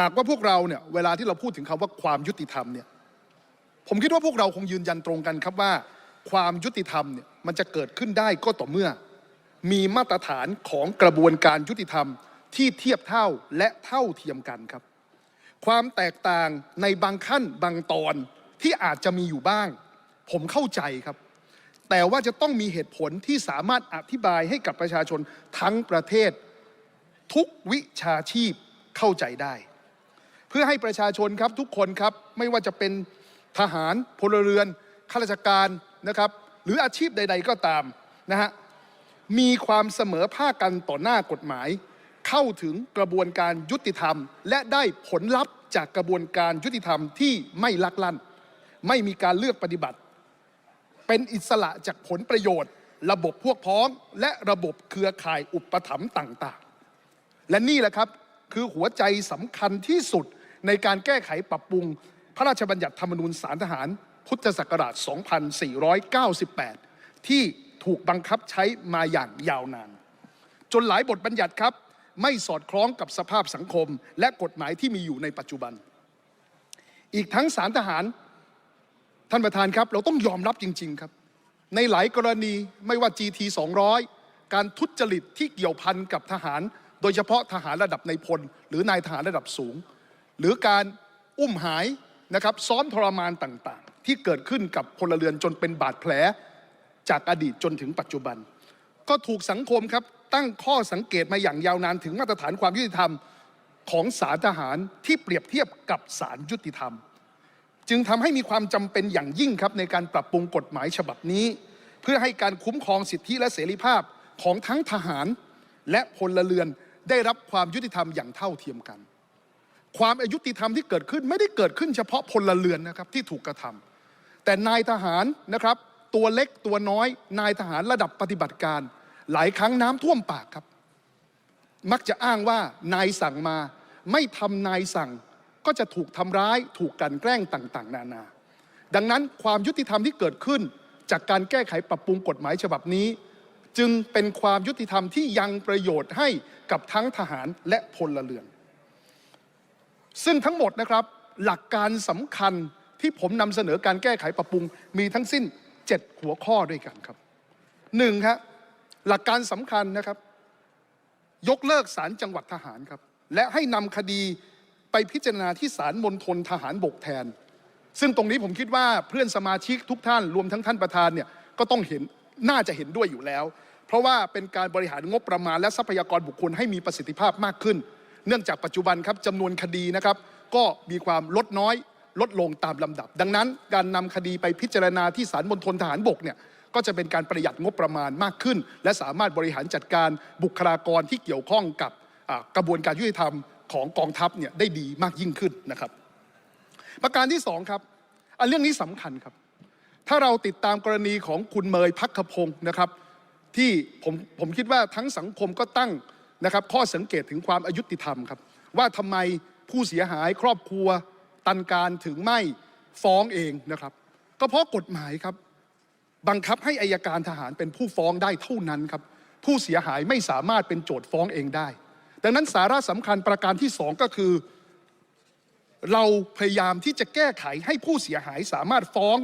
หากว่าพวกเราเนี่ยเวลาที่เราพูดถึงคำว่าความยุติธรรมเนี่ยผมคิดว่าพวกเราคงยืนยันตรงกันครับว่า ความยุติธรรมเนี่ยมันจะเกิดขึ้นได้ก็ต่อเมื่อ มีมาตรฐานของกระบวนการยุติธรรมที่เทียบเท่าและเท่าเทียมกันครับ ความแตกต่างในบางขั้นบางตอนที่อาจจะมีอยู่บ้าง ผมเข้าใจครับ แต่ว่าจะต้องมีเหตุผลที่สามารถอธิบายให้กับประชาชนทั้งประเทศ ทุกวิชาชีพเข้าใจได้ เพื่อให้ประชาชนครับทุกคนครับไม่ว่าจะเป็นทหารพลเรือนข้าราชการนะครับหรืออาชีพใด ๆก็ตามนะฮะมีความเสมอภาคกันต่อหน้ากฎหมาย เข้าถึงกระบวนการยุติธรรม และได้ผลลัพธ์จากกระบวนการยุติธรรมที่ไม่ลักลั่น ไม่มีการเลือกปฏิบัติ เป็นอิสระจากผลประโยชน์ ระบบพวกพ้องและระบบเครือข่ายอุปถัมภ์ต่าง ๆ และนี่แหละครับคือหัวใจสำคัญที่สุด ในการแก้ไขปรับปรุงพระราชบัญญัติธรรมนูญสารทหาร พุทธศักราช 2498 ที่ถูกบังคับใช้มาอย่างยาวนาน จนหลายบทบัญญัติครับ ไม่สอดคล้องกับสภาพสังคม และกฎหมายที่มีอยู่ในปัจจุบัน อีกทั้งสารทหารท่านประธานครับ เราต้องยอมรับจริง ๆครับ ในหลายกรณีไม่ว่า GT 200 การทุจริตที่เกี่ยวพันกับทหาร โดยเฉพาะทหารระดับในพล หรือนายทหารระดับสูง หรือการอุ้มหายนะครับซ้อมทรมานต่างๆ ที่เกิดขึ้นกับพลเรือนจนเป็นบาดแผลจากอดีตจนถึงปัจจุบัน ก็ถูกสังคมครับตั้งข้อสังเกตมาอย่างยาวนานถึงมาตรฐานความยุติธรรมของศาลทหารที่เปรียบเทียบกับศาลยุติธรรม จึงทำให้มีความจำเป็นอย่างยิ่งครับในการปรับปรุงกฎหมายฉบับนี้ เพื่อให้การคุ้มครองสิทธิและเสรีภาพของทั้งทหารและพลเรือนได้รับความยุติธรรมอย่างเท่าเทียมกัน ความอายุติธรรมที่เกิดขึ้นไม่ได้เกิดขึ้นเฉพาะพลเรือนนะครับที่ถูกกระทำแต่นายทหารนะครับ ตัวเล็กตัวน้อย นายทหารระดับปฏิบัติการ หลายครั้งน้ำท่วมปากครับ มักจะอ้างว่านายสั่งมา ไม่ทำนายสั่งก็จะถูกทำร้าย ถูกกันแกล้งต่างๆ นานา ดังนั้นความยุติธรรมที่เกิดขึ้น จากการแก้ไขปรับปรุงกฎหมายฉบับนี้ จึงเป็นความยุติธรรมที่ยังประโยชน์ให้กับทั้งทหารและพลเรือน ซึ่งทั้งหมดนะครับหลักการสำคัญที่ผมนำเสนอการแก้ไขปรับปรุง มีทั้งสิ้น 7 หัวข้อด้วยกันครับหนึ่งครับหลักการสำคัญนะครับ ยกเลิกศาลจังหวัดทหารครับ และให้นำคดีไปพิจารณาที่ศาลมณฑลทหารบกแทน ซึ่งตรงนี้ผมคิดว่าเพื่อนสมาชิกทุกท่านรวมทั้งท่านประธานเนี่ยก็ต้องเห็นน่าจะเห็นด้วยอยู่แล้ว เพราะว่าเป็นการบริหารงบประมาณและทรัพยากรบุคคลให้มีประสิทธิภาพมากขึ้น เนื่องจากปัจจุบันครับจำนวนคดีนะครับก็มีความลดน้อยลดลงตามลำดับ ดังนั้น การนำคดีไปพิจารณาที่ศาลมณฑลทหารบกเนี่ยก็จะเป็นการประหยัดงบประมาณมากขึ้น และสามารถบริหารจัดการบุคลากรที่เกี่ยวข้องกับกระบวนการยุติธรรมของกองทัพเนี่ยได้ดีมากยิ่งขึ้นนะครับ ประการที่สองครับอันเรื่องนี้สำคัญครับ ถ้าเราติดตามกรณีของคุณเมยพักขพงศ์นะครับ ที่ผมผมคิดว่าทั้งสังคมก็ตั้ง นะครับข้อสังเกตถึงความอายุติธรรมครับว่าทำไมผู้เสียหายครอบครัวตันการถึงไม่ฟ้องเองนะครับ ก็เพราะกฎหมายครับ บังคับให้อายการทหารเป็นผู้ฟ้องได้เท่านั้นครับ ผู้เสียหายไม่สามารถเป็นโจทย์ฟ้องเองได้ ดังนั้นสาระสำคัญประการที่สองก็คือ เราพยายามที่จะแก้ไขให้ผู้เสียหายสามารถฟ้อง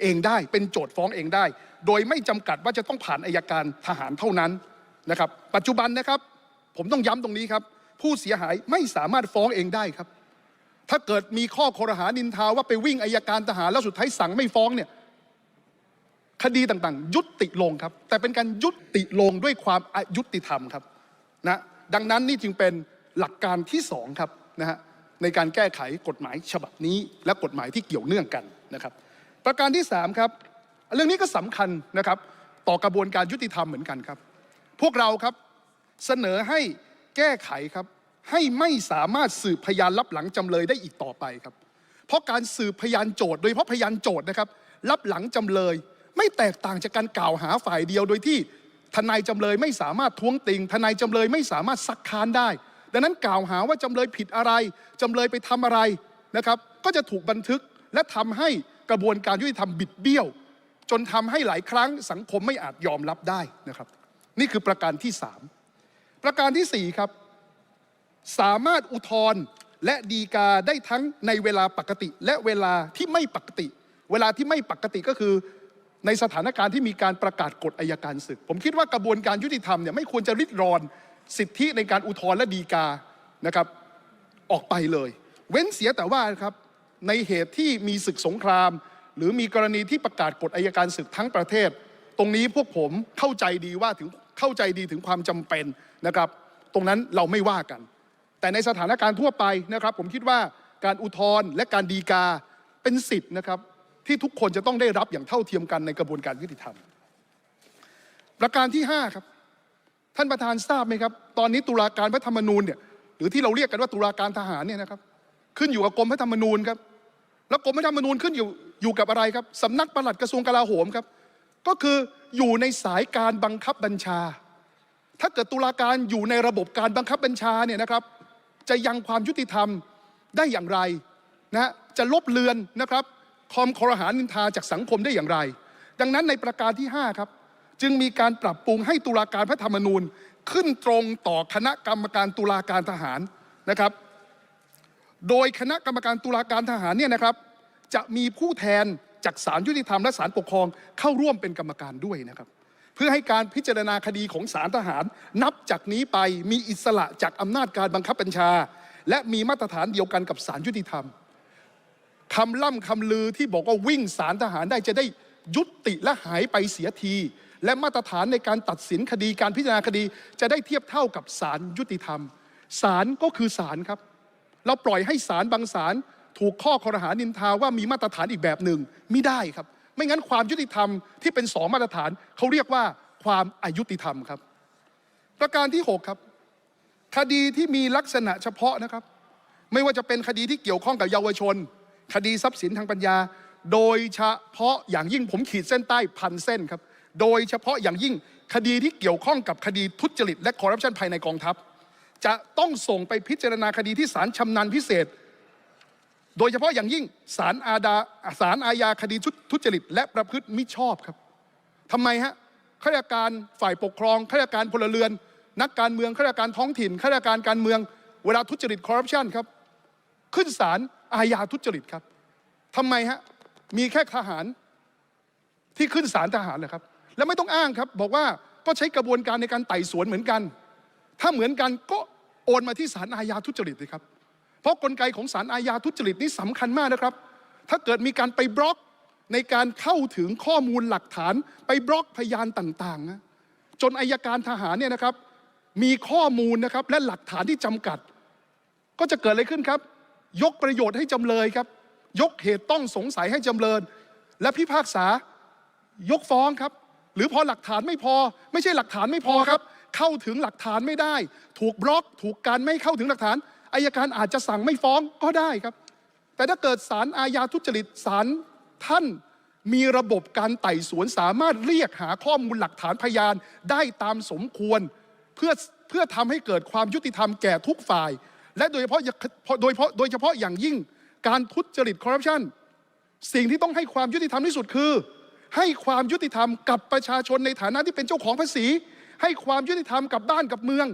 เองได้ เป็นโจทย์ฟ้องเองได้ โดยไม่จำกัดว่าจะต้องผ่านอายการทหารเท่านั้นนะครับ ปัจจุบันนะครับ ผมต้องย้ำตรงนี้ครับ ผู้เสียหายไม่สามารถฟ้องเองได้ครับ ถ้าเกิดมีข้อคอรหานินทาว่าไปวิ่งอายการทหารแล้วสุดท้ายสั่งไม่ฟ้องเนี่ยคดีต่างๆ ยุติลงครับ แต่เป็นการยุติลงด้วยความอายุติธรรมครับนะดังนั้นนี่จึงเป็นหลักการที่สองครับนะฮะในการแก้ไขกฎหมายฉบับนี้และกฎหมายที่เกี่ยวเนื่องกันนะครับ ประการที่สามครับเรื่องนี้ก็สำคัญนะครับ ต่อกระบวนการยุติธรรมเหมือนกันครับ พวกเราครับ เสนอให้แก้ไขครับ ให้ไม่สามารถสืบพยานรับหลังจำเลยได้อีกต่อไปครับ เพราะการสืบพยานโจทย์โดยเฉพาะพยานโจทย์นะครับ รับหลังจำเลย ไม่แตกต่างจากการกล่าวหาฝ่ายเดียวโดยที่ทนายจำเลยไม่สามารถท้วงติงทนายจำเลยไม่สามารถซักค้านได้ ดังนั้นกล่าวหาว่าจำเลยผิดอะไรจำเลยไปทำอะไรนะครับก็จะถูกบันทึกและทำให้กระบวนการยุติธรรมบิดเบี้ยว จนทำให้หลายครั้งสังคมไม่อาจยอมรับได้นะครับ นี่คือประการที่สาม ประการที่สี่ครับ สามารถอุทธรณ์และดีกาได้ทั้งในเวลาปกติ และเวลาที่ไม่ปกติ เวลาที่ไม่ปกติก็คือในสถานการณ์ที่มีการประกาศกฎอายการศึก ผมคิดว่ากระบวนการยุติธรรมเนี่ยไม่ควรจะริดรอนสิทธิในการอุทธรณ์และดีกานะครับออกไปเลย เว้นเสียแต่ว่าครับในเหตุที่มีศึกสงคราม หรือมีกรณีที่ประกาศกฎอายการศึกทั้งประเทศ ตรงนี้พวกผมเข้าใจดีว่าถึง เข้าใจดีถึงความจำเป็นนะครับ ตรงนั้นเราไม่ว่ากัน แต่ในสถานการณ์ทั่วไปนะครับ ผมคิดว่าการอุทธรณ์และการดีกาเป็นสิทธิ์นะครับ ที่ทุกคนจะต้องได้รับอย่างเท่าเทียมกันในกระบวนการยุติธรรม ประการที่ 5 ครับ ท่านประธานทราบไหมครับ ตอนนี้ตุลาการพระธรรมนูญเนี่ยหรือที่เราเรียกกันว่าตุลาการทหารเนี่ยนะครับ ขึ้นอยู่กับกรมพระธรรมนูญครับแล้วกรมพระธรรมนูญขึ้นอยู่อยู่กับอะไรครับสำนักปลัดกระทรวงกลาโหมครับ ก็คืออยู่ในสายการบังคับบัญชา ถ้าเกิดตุลาการอยู่ในระบบการบังคับบัญชาเนี่ยนะครับ จะยังความยุติธรรมได้อย่างไรนะจะลบเลือนนะครับคอมคอรหานินทาจากสังคมได้อย่างไร ดังนั้นในประการที่ 5 ครับ จึงมีการปรับปรุงให้ตุลาการพระธรรมนูญขึ้นตรงต่อคณะกรรมการตุลาการทหารนะครับ โดยคณะกรรมการตุลาการทหารเนี่ยนะครับ จะมีผู้แทน จากศาลยุติธรรมและศาลปกครองเข้าร่วมเป็นกรรมการด้วยนะครับ เพื่อให้การพิจารณาคดีของศาลทหาร นับจากนี้ไปมีอิสระจากอำนาจการบังคับบัญชา และมีมาตรฐานเดียวกันกับศาลยุติธรรมคำล่ำคำลือที่บอกว่าวิ่งศาลทหารได้จะได้ยุติและหายไปเสียที และมาตรฐานในการตัดสินคดีการพิจารณาคดี จะได้เทียบเท่ากับศาลยุติธรรมศาลก็คือศาลครับ เราปล่อยให้ศาลบางศาล ถูกข้อคอรหานินทาว่ามีมาตรฐานอีกแบบหนึ่งไม่ได้ครับ ไม่งั้นความยุติธรรมที่เป็นสองมาตรฐานเขาเรียกว่าความอายุติธรรมครับ ประการที่ 6 ครับ คดีที่มีลักษณะเฉพาะนะครับ ไม่ว่าจะเป็นคดีที่เกี่ยวข้องกับเยาวชน คดีทรัพย์สินทางปัญญา โดยเฉพาะอย่างยิ่งผมขีดเส้นใต้พันเส้นครับโดยเฉพาะอย่างยิ่งคดีที่เกี่ยวข้องกับคดีทุจริตและคอร์รัปชันภายในกองทัพ จะต้องส่งไปพิจารณาคดีที่ศาลชำนาญพิเศษ โดยเฉพาะอย่างยิ่งศาลอาดาศาลอาญาคดีทุจริตและประพฤติมิชอบครับทำไมฮะข้าราชการฝ่ายปกครองข้าราชการพลเรือน นักการเมืองข้าราชการท้องถิ่นข้าราชการการเมือง เวลาทุจริตคอร์รัปชันครับ ขึ้นศาลอาญาทุจริตครับทำไมฮะมีแค่ทหารที่ขึ้นศาลทหารเหรอครับ แล้วไม่ต้องอ้างครับ บอกว่าก็ใช้กระบวนการในการไต่สวนเหมือนกัน ถ้าเหมือนกันก็โอนมาที่ศาลอาญาทุจริตเลยครับ ราะกลไกของศาลอาญาทุจริตนี่สำคัญมากนะครับ ถ้าเกิดมีการไปบล็อกในการเข้าถึงข้อมูลหลักฐาน ไปบล็อกพยานต่างๆนะจนอายการทหารเนี่ยนะครับ มีข้อมูลนะครับและหลักฐานที่จำกัด ก็จะเกิดอะไรขึ้นครับ ยกประโยชน์ให้จำเลยครับ ยกเหตุต้องสงสัยให้จำเลย และพิพากษายกฟ้องครับ หรือพอหลักฐานไม่พอ ไม่ใช่หลักฐานไม่พอครับ เข้าถึงหลักฐานไม่ได้ ถูกบล็อก ถูกการไม่เข้าถึงหลักฐาน อายการอาจจะสั่งไม่ฟ้องก็ได้ครับ แต่ถ้าเกิดศาลอาญาทุจริตศาลท่านมีระบบการไต่สวนสามารถเรียกหาข้อมูลหลักฐานพยานได้ตามสมควร เพื่อเพื่อทำให้เกิดความยุติธรรมแก่ทุกฝ่าย และโดยเฉพาะโดยเฉพาะโดยเฉพาะอย่างยิ่งการทุจริตคอร์รัปชันสิ่งที่ต้องให้ความยุติธรรมที่สุดคือ ให้ความยุติธรรมกับประชาชนในฐานะที่เป็นเจ้าของภาษี ให้ความยุติธรรมกับบ้านกับเมือง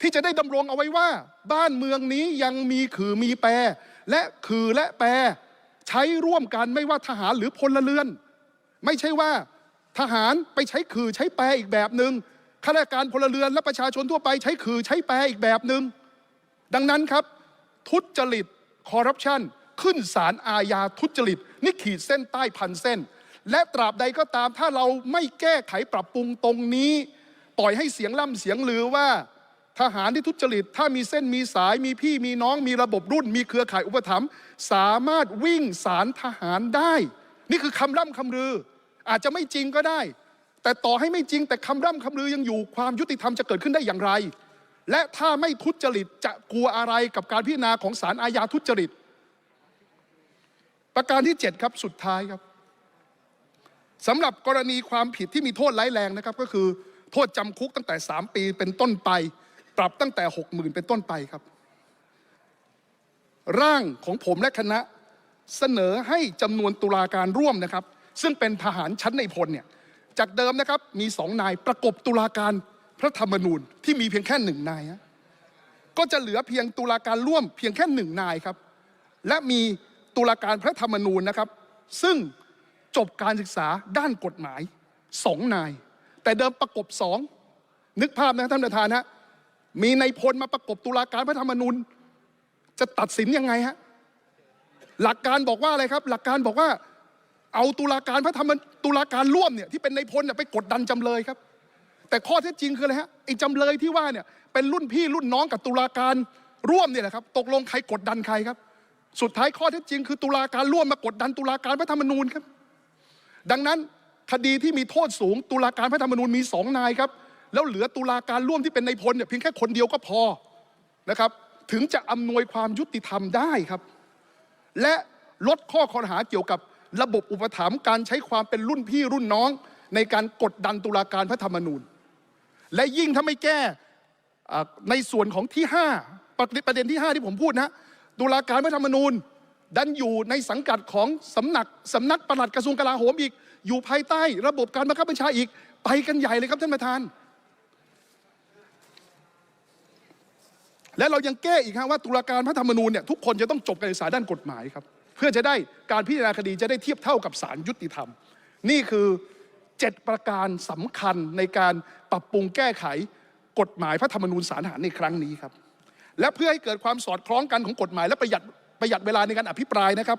ที่จะได้ดำรงเอาไว้ว่า บ้านเมืองนี้ยังมีคือมีแปร และคือและแปร ใช้ร่วมกันไม่ว่าทหารหรือพลเรือน ไม่ใช่ว่าทหารไปใช้คือใช้แปรอีกแบบหนึ่งข้าราชการพลเรือนและประชาชนทั่วไปใช้คือใช้แปรอีกแบบหนึ่งดังนั้นครับ ทุจริตคอร์รัปชันขึ้นศาลอาญาทุจริตนี่ขีดเส้นใต้พันเส้น และตราบใดก็ตามถ้าเราไม่แก้ไขปรับปรุงตรงนี้ ปล่อยให้เสียงล่ำเสียงลือว่า ทหารที่ทุจริต ถ้ามีเส้นมีสายมีพี่มีน้องมีระบบรุ่น มีเครือข่ายอุปถัมภ์สามารถวิ่งสารทหารได้ นี่คือคำร่ำคำลือ อาจจะไม่จริงก็ได้ แต่ต่อให้ไม่จริงแต่คำร่ำคำลือยังอยู่ความยุติธรรมจะเกิดขึ้นได้อย่างไร และถ้าไม่ทุจริตจะกลัวอะไรกับการพิจารณาของศาลอาญาทุจริต ประการที่ 7 ครับสุดท้ายครับสำหรับกรณีความผิดที่มีโทษร้ายแรงนะครับก็คือโทษจำคุกตั้งแต่ 3 ปีเป็นต้นไป ปรับตั้งแต่6 0,000เป็นต้นไปครับ ร่างของผมและคณะเสนอให้จำนวนตุลาการร่วมนะครับ ซึ่งเป็นทหารชั้นในพลเนี่ยจากเดิมนะครับมีสองนายประกบตุลาการพระธรรมนูญที่มีเพียงแค่หนึ่งนายก็จะเหลือเพียงตุลาการร่วมเพียงแค่หนึ่งนายครับ และมีตุลาการพระธรรมนูญนะครับ ซึ่งจบการศึกษาด้านกฎหมายสองนาย แต่เดิมประกบสองนึกภาพนะท่านประธานฮะ มีในพลมาประกบตุลาการพระธรรมนูญจะตัดสินยังไงฮะหลักการบอกว่าอะไรครับ หลักการบอกว่าเอาตุลาการพระธรรมตุลาการร่วมเนี่ยที่เป็นในพลเนี่ยไปกดดันจำเลยครับ แต่ข้อเท็จจริงคืออะไรฮะไอ้จำเลยที่ว่าเนี่ยเป็นรุ่นพี่รุ่นน้องกับตุลาการร่วมเนี่ยแหละครับ ตกลงใครกดดันใครครับ สุดท้ายข้อเท็จจริง คือตุลาการร่วมมากดดันตุลาการพระธรรมนูญครับ ดังนั้นคดีที่มีโทษสูงตุลาการพระธรรมนูญมีสองนายครับ แล้วเหลือตุลาการร่วมที่เป็นในพลเนี่ยเพียงแค่คนเดียวก็พอนะครับ ถึงจะอำนวยความยุติธรรมได้ครับ และลดข้อข้อหาเกี่ยวกับระบบอุปถัมภ์การใช้ความเป็นรุ่นพี่รุ่นน้อง ในการกดดันตุลาการพระธรรมนูญ และยิ่งถ้าไม่แก้ในส่วนของที่ 5 ประเด็นประเด็นที่ 5 ที่ผมพูดนะตุลาการพระธรรมนูญ ดันอยู่ในสังกัดของสำนักสำนักปลัดกระทรวงกลาโหมอีก อยู่ภายใต้ระบบการบังคับบัญชาอีก ไปกันใหญ่เลยครับท่านประธาน และเรายังแก้อีกฮะว่าตุลาการพระธรรมนูญเนี่ยทุกคนจะต้องจบการศึกษาด้านกฎหมายครับเพื่อจะได้การพิจารณาคดีจะได้เทียบเท่ากับศาลยุติธรรม นี่คือเจ็ดประการสำคัญในการปรับปรุงแก้ไขกฎหมายพระธรรมนูญสารหารในครั้งนี้ครับ และเพื่อให้เกิดความสอดคล้องกันของกฎหมาย และประหยัดประหยัดเวลาในการอภิปรายนะครับ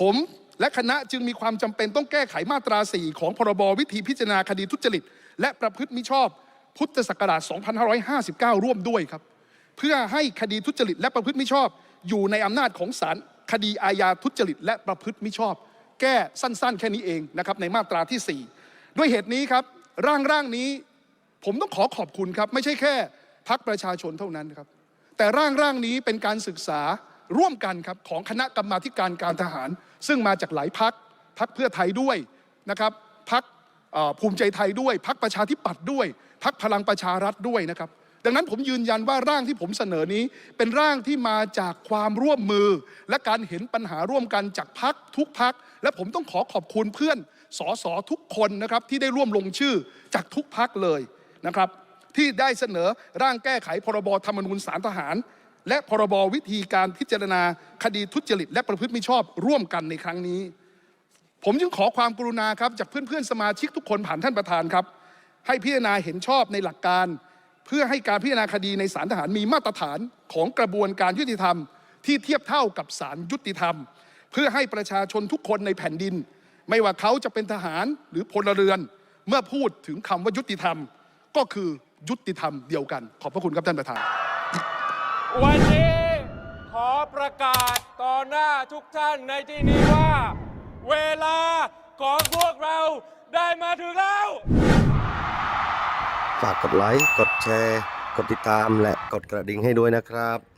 ผมและคณะจึงมีความจำเป็นต้องแก้ไขมาตรา 4 ของพรบวิธีพิจารณาคดีทุจริต และประพฤติมิชอบพุทธศักราช 2559 ร่วมด้วยครับ เพื่อให้คดีทุจริตและประพฤติมิชอบ อยู่ในอำนาจของศาลคดีอาญาทุจริตและประพฤติมิชอบ แก้สั้นๆ แค่นี้เองนะครับในมาตราที่ 4 ด้วยเหตุนี้ครับร่างร่างนี้ผมต้องขอขอบคุณครับ ไม่ใช่แค่พักประชาชนเท่านั้นครับแต่ร่างร่างนี้เป็นการศึกษาร่วมกันครับของคณะกรรมาธิการการทหาร ซึ่งมาจากหลายพักพักเพื่อไทยด้วยนะครับพักภูมิใจไทยด้วย พักประชาธิปัตย์ด้วย พักพลังประชารัฐด้วยนะครับ ดังนั้นผมยืนยันว่าร่างที่ผมเสนอนี้ เป็นร่างที่มาจากความร่วมมือ และการเห็นปัญหาร่วมกันจากพักทุกพัก และผมต้องขอขอบคุณเพื่อนสสทุกคนนะครับที่ได้ร่วมลงชื่อจากทุกพักเลยนะครับ ที่ได้เสนอร่างแก้ไขพรบธรรมนูญสารทหาร และพรบวิธีการพิจารณาคดีทุจริตและประพฤติมิชอบร่วมกันในครั้งนี้ ผมจึงขอความกรุณาครับจากเพื่อนๆสมาชิกทุกคนผ่านท่านประธานครับ ให้พิจารณาเห็นชอบในหลักการ เพื่อให้การพิจารณาคดีในศาลทหารมีมาตรฐานของกระบวนการยุติธรรม ที่เทียบเท่ากับศาลยุติธรรม เพื่อให้ประชาชนทุกคนในแผ่นดิน ไม่ว่าเขาจะเป็นทหารหรือพลเรือน เมื่อพูดถึงคำว่ายุติธรรม ก็คือยุติธรรมเดียวกัน ขอบพระคุณครับท่านประธาน วันนี้ขอประกาศต่อหน้าทุกท่านในที่นี้ว่า เวลาของพวกเราได้มาถึงแล้ว กดไลค์ กดแชร์ กดติดตามและกดกระดิ่งให้ด้วยนะครับ